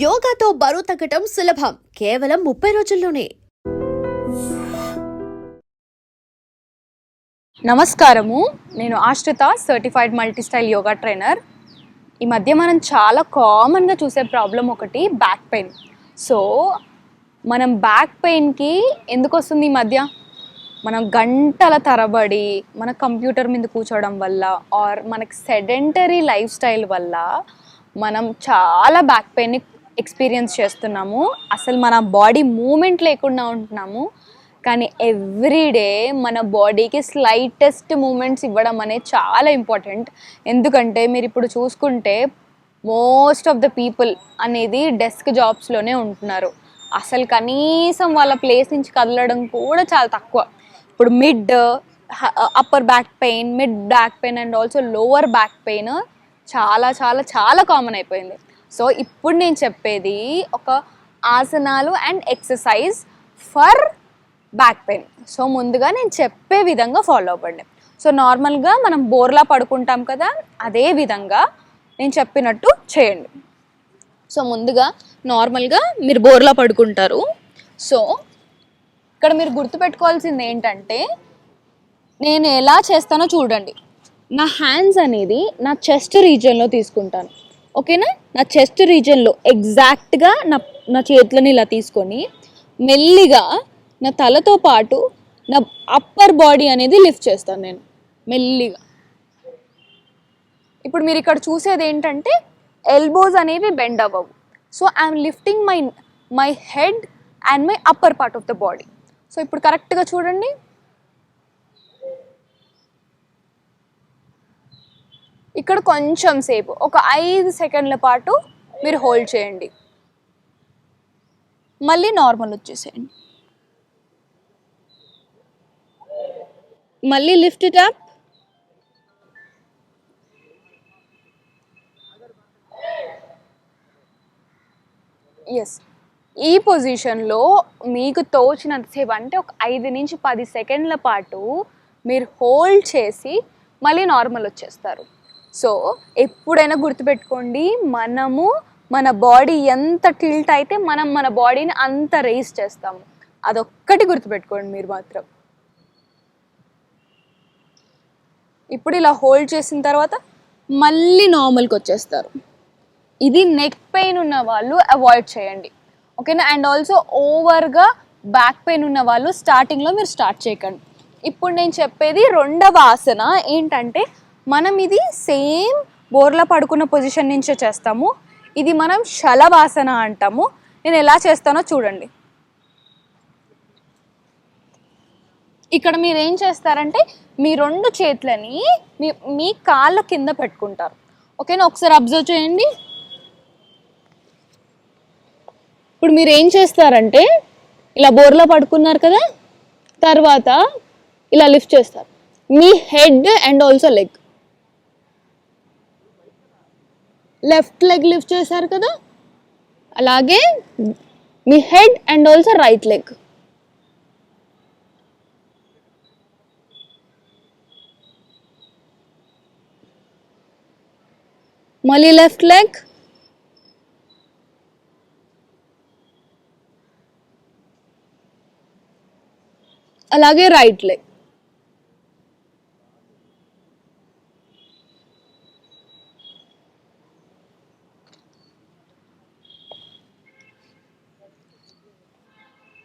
యోగాతో బరువు తగ్గటం సులభం. కేవలం ముప్పై రోజుల్లోనే. నమస్కారము. నేను Ashritha certified multi style yoga trainer ఈ మధ్య మనం చాలా కామన్గా చూసే ప్రాబ్లం ఒకటి బ్యాక్ పెయిన్ సో మనం బ్యాక్ పెయిన్కి ఎందుకు వస్తుంది ఈ మధ్య? మనం గంటల తరబడి మన కంప్యూటర్ మీద కూర్చోవడం వల్ల ఆర్ మనకి సెడెంటరీ లైఫ్ స్టైల్ వల్ల మనం చాలా బ్యాక్ పెయిన్ని ఎక్స్పీరియన్స్ చేస్తున్నాము. అసలు మన బాడీ మూమెంట్ లేకుండా ఉంటున్నాము. కానీ ఎవ్రీడే మన బాడీకి స్లైటెస్ట్ మూమెంట్స్ ఇవ్వడం అనేది చాలా ఇంపార్టెంట్. ఎందుకంటే మీరు ఇప్పుడు చూసుకుంటే మోస్ట్ ఆఫ్ ద పీపుల్ అనేది డెస్క్ జాబ్స్లోనే ఉంటున్నారు. అసలు కనీసం వాళ్ళ ప్లేస్ నుంచి కదలడం కూడా చాలా తక్కువ. ఇప్పుడు mid upper back pain mid back pain and also lower back pain చాలా చాలా చాలా కామన్ అయిపోయింది. సో ఇప్పుడు నేను చెప్పేది ఒక ఆసనాలు and exercise for back pain. So ముందుగా నేను చెప్పే విధంగా ఫాలో అవ్వండి. సో నార్మల్గా మనం బోర్లా పడుకుంటాం కదా అదే విధంగా నేను చెప్పినట్టు చేయండి. సో ముందుగా నార్మల్గా మీరు బోర్లా పడుకుంటారు. సో ఇక్కడ మీరు గుర్తుపెట్టుకోవాల్సింది ఏంటంటే నేను ఎలా చేస్తానో చూడండి. నా హ్యాండ్స్ అనేది నా చెస్ట్ రీజియన్లో తీసుకుంటాను. ఓకేనా? నా చెస్ట్ రీజన్లో ఎగ్జాక్ట్గా నా నా చేతులను ఇలా తీసుకొని మెల్లిగా నా తలతో పాటు నా అప్పర్ బాడీ అనేది లిఫ్ట్ చేస్తాను నేను. మెల్లిగా. ఇప్పుడు మీరు ఇక్కడ చూసేది ఏంటంటే ఎల్బోస్ అనేవి బెండ్ అవ్వవు. So I'm lifting my my head and my upper part of the body. So ఇప్పుడు కరెక్ట్గా చూడండి. ఇక్కడ కొంచెం సేపు ఒక ఐదు సెకండ్ల పాటు మీరు హోల్డ్ చేయండి. మళ్ళీ నార్మల్ వచ్చేసేయండి. మళ్ళీ లిఫ్ట్ ఇట్ అప్. ఎస్ ఈ పొజిషన్లో మీకు తోచినంతసేపు అంటే ఒక ఐదు నుంచి పది సెకండ్ల పాటు మీరు హోల్డ్ చేసి మళ్ళీ నార్మల్ వచ్చేస్తారు. సో ఎప్పుడైనా గుర్తుపెట్టుకోండి మనము మన బాడీ ఎంత టిల్ట్ అయితే మనం మన బాడీని అంత రేస్ చేస్తాము. అదొక్కటి గుర్తుపెట్టుకోండి మీరు మాత్రం. ఇప్పుడు ఇలా హోల్డ్ చేసిన తర్వాత మళ్ళీ నార్మల్కి వచ్చేస్తారు. ఇది నెక్ పెయిన్ ఉన్న వాళ్ళు అవాయిడ్ చేయండి. ఓకేనా? అండ్ ఆల్సో ఓవర్గా బ్యాక్ పెయిన్ ఉన్న వాళ్ళు స్టార్టింగ్లో మీరు స్టార్ట్ చేయకండి. ఇప్పుడు నేను చెప్పేది రెండవ ఆసన ఏంటంటే మనం ఇది సేమ్ బోర్లా పడుకున్న పొజిషన్ నుంచే చేస్తాము. ఇది మనం శలవాసన అంటాము. నేను ఎలా చేస్తానో చూడండి. ఇక్కడ మీరు ఏం చేస్తారంటే మీ రెండు చేతులని మీ మీ కాళ్ళ కింద పెట్టుకుంటారు. ఓకేనా? ఒకసారి అబ్జర్వ్ చేయండి. ఇప్పుడు మీరు ఏం చేస్తారంటే ఇలా బోర్లో పడుకున్నారు కదా తర్వాత ఇలా లిఫ్ట్ చేస్తారు. మీ head and also leg. Left leg lift చేశారు కదా? అలాగే మీ head and also right leg. మళ్ళీ లెఫ్ట్ లెగ్. అలాగే రైట్ లెగ్.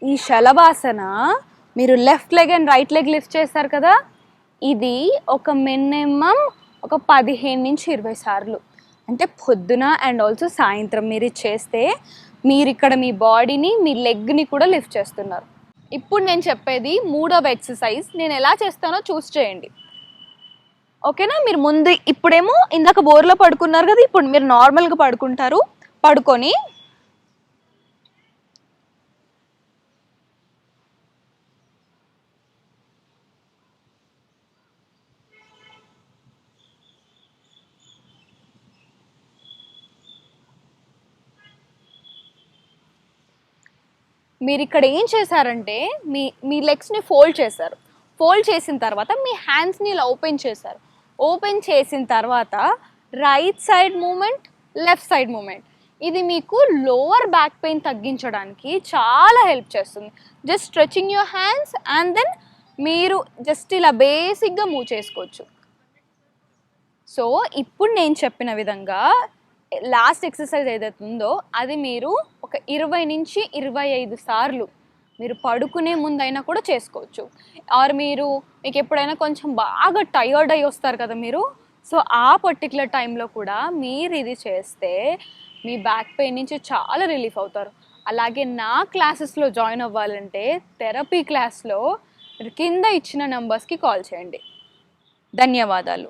ఈ శలభాసన మీరు left leg and right leg lift చేస్తారు కదా ఇది ఒక మినిమం ఒక పదిహేను నుంచి ఇరవై సార్లు. అంటే పొద్దున అండ్ ఆల్సో సాయంత్రం మీరు చేస్తే మీరు ఇక్కడ మీ బాడీని మీ లెగ్ని కూడా లిఫ్ట్ చేస్తున్నారు. ఇప్పుడు నేను చెప్పేది మూడవ ఎక్సర్సైజ్ నేను ఎలా చేస్తానో చూస్ చేయండి. ఓకేనా? మీరు ముందు ఇప్పుడేమో ఇందాక బోర్లో పడుకున్నారు కదా ఇప్పుడు మీరు నార్మల్గా పడుకుంటారు. పడుకొని మీరు ఇక్కడ ఏం చేశారంటే మీ మీ లెగ్స్ని ఫోల్డ్ చేశారు. ఫోల్డ్ చేసిన తర్వాత మీ హ్యాండ్స్ని ఇలా ఓపెన్ చేశారు. ఓపెన్ చేసిన తర్వాత right side moment left side moment ఇది మీకు లోవర్ బ్యాక్ పెయిన్ తగ్గించడానికి చాలా హెల్ప్ చేస్తుంది. Just stretching your hands and then మీరు జస్ట్ ఇలా బేసిక్గా మూవ్ చేసుకోవచ్చు. సో ఇప్పుడు నేను చెప్పిన విధంగా లాస్ట్ ఎక్సర్సైజ్ ఏదైతే ఉందో అది మీరు ఒక ఇరవై నుంచి ఇరవై ఐదు సార్లు మీరు పడుకునే ముందైనా కూడా చేసుకోవచ్చు. ఆర్ మీరు మీకు ఎప్పుడైనా కొంచెం బాగా టయర్డ్ అయి వస్తారు కదా మీరు. సో ఆ పర్టికులర్ టైంలో కూడా మీరు ఇది చేస్తే మీ బ్యాక్ పెయిన్ నుంచి చాలా రిలీఫ్ అవుతారు. అలాగే నా క్లాసెస్లో జాయిన్ అవ్వాలంటే థెరపీ క్లాస్లో మీరు కింద ఇచ్చిన నెంబర్స్కి కాల్ చేయండి. ధన్యవాదాలు.